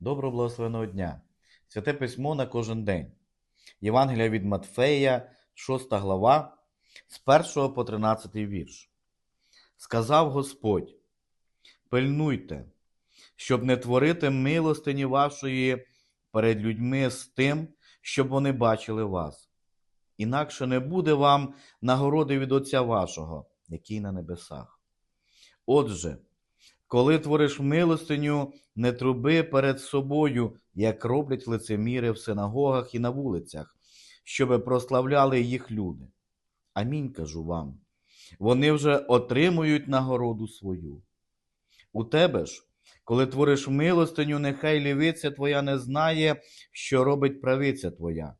Доброго благословеного дня! Святе письмо на кожен день. Євангелія від Матфея, 6 глава, з 1 по 13 вірш. Сказав Господь: Пильнуйте, щоб не творити милостині вашої перед людьми з тим, щоб вони бачили вас. Інакше не буде вам нагороди від Отця вашого, який на небесах. Отже, коли твориш милостиню, не труби перед собою, як роблять лицеміри в синагогах і на вулицях, щоби прославляли їх люди. Амінь кажу вам. Вони вже отримують нагороду свою. У тебе ж, коли твориш милостиню, нехай лівиця твоя не знає, що робить правиця твоя,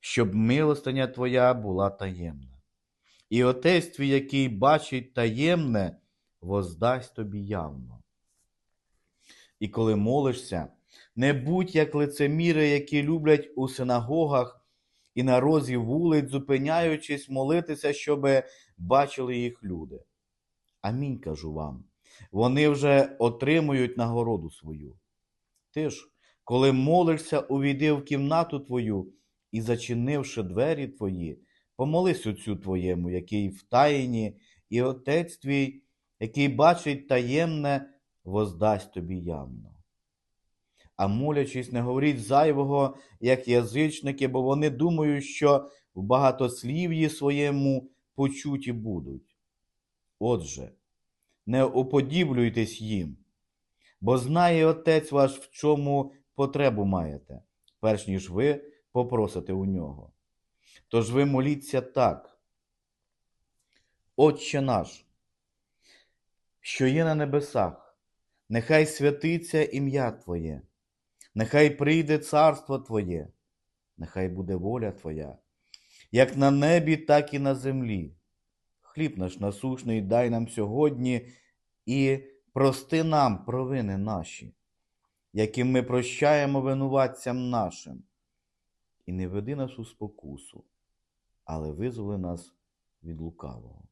щоб милостиня твоя була таємна. І отець твій, який бачить таємне, воздасть тобі явно. І коли молишся, не будь як лицеміри, які люблять у синагогах і на розі вулиць, зупиняючись молитися, щоби бачили їх люди. Амінь кажу вам. Вони вже отримують нагороду свою. Ти ж, коли молишся, увійди в кімнату твою і, зачинивши двері твої, помолись отцю твоєму, який в таїні, і отець твій, який бачить таємне, воздасть тобі явно. А молячись, не говоріть зайвого, як язичники, бо вони думають, що в багатослів'ї своєму почуті будуть. Отже, не уподіблюйтесь їм, бо знає Отець ваш, в чому потребу маєте, перш ніж ви попросите у нього. Тож ви моліться так. Отче наш, що є на небесах, нехай святиться ім'я Твоє, нехай прийде царство Твоє, нехай буде воля Твоя, як на небі, так і на землі. Хліб наш насушний дай нам сьогодні і прости нам провини наші, яким ми прощаємо винуватцям нашим, і не веди нас у спокусу, але визволи нас від лукавого.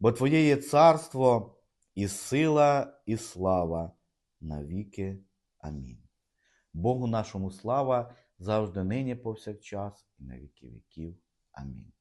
Бо Твоє є царство і сила, і слава навіки. Амінь. Богу нашому слава завжди нині повсякчас і на віки віків. Амінь.